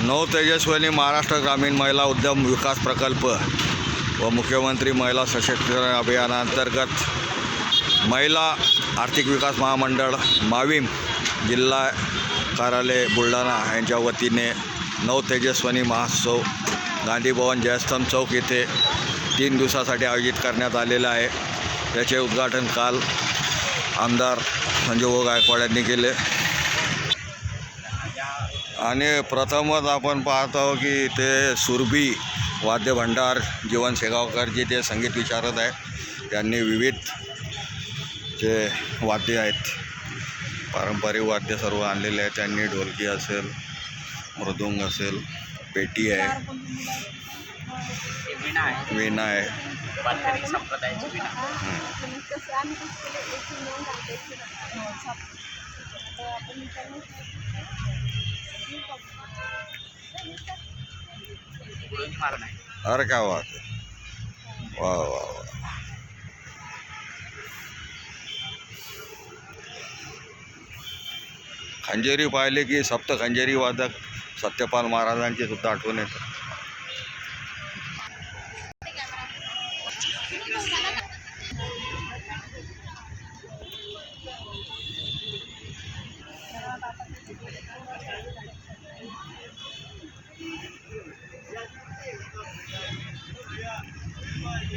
नऊ तेजस्विनी महाराष्ट्र ग्रामीण महिला उद्यम विकास प्रकल्प व मुख्यमंत्री महिला सशक्तीकरण अभियानांतर्गत महिला आर्थिक विकास महामंडळ माविम जिल्हा कार्यालय बुलढाणा यांच्या वतीने नऊ तेजस्विनी महोत्सव गांधी भवन जयस्तंभ चौक येथे तीन दिवसासाठी आयोजित करण्यात आलेलं आहे. त्याचे उद्घाटन काल आमदार संजीव गायकवाड यांनी केले. आणि प्रथमच आपण पाहतो की ते सुरभी वाद्य भंडार जीवन शेगावकर जे ते संगीत विचारत आहे त्यांनी विविध जे वाद्य आहेत पारंपरिक वाद्य सर्व आणलेले आहेत. त्यांनी ढोलकी असेल मृदुंग असेल पेटी आहे विणा आहे. वीणा आहे संप्रदायाची अरे क्या बात है वाह वाह वाह खंजेरी पाले की सप्त खंजेरी वादक सत्यपाल महाराजांची सुद्धा आठवण येतं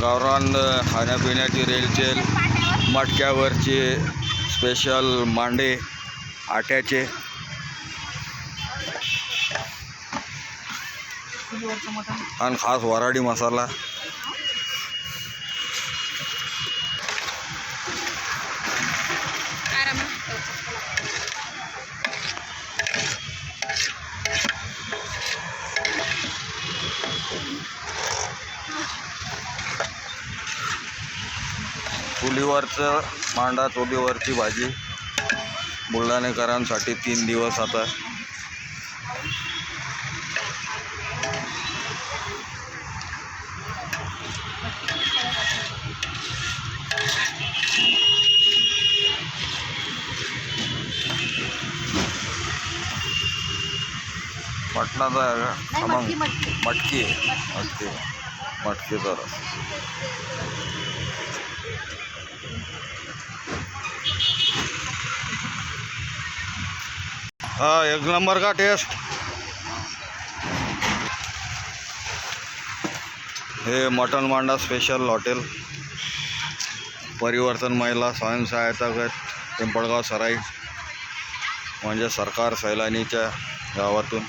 गावरान खाण्यापिण्याची रेलचेल मटक्यावरचे स्पेशल मांडे आट्याचे. आणि खास वराडी मसाला. चुलीवरचं मांडा चुलीवरची भाजी. बुलढाणेकरांसाठी तीन दिवस आता. मटणाचा मटकी आहे. मटकी. मटकीचा हा एक नंबर का टेस्ट हे मटन मांडा स्पेशल हॉटेल परिवर्तन महिला स्वयंसहायता गट पिंपळगाव सराई म्हणजे सरकार सैलानीच्या गावातून.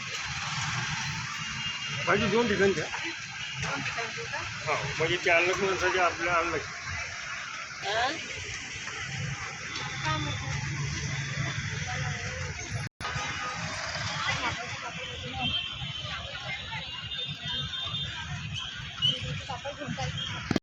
दोन हा म्हणजे ते अलग माणसाचे आपल्या अलग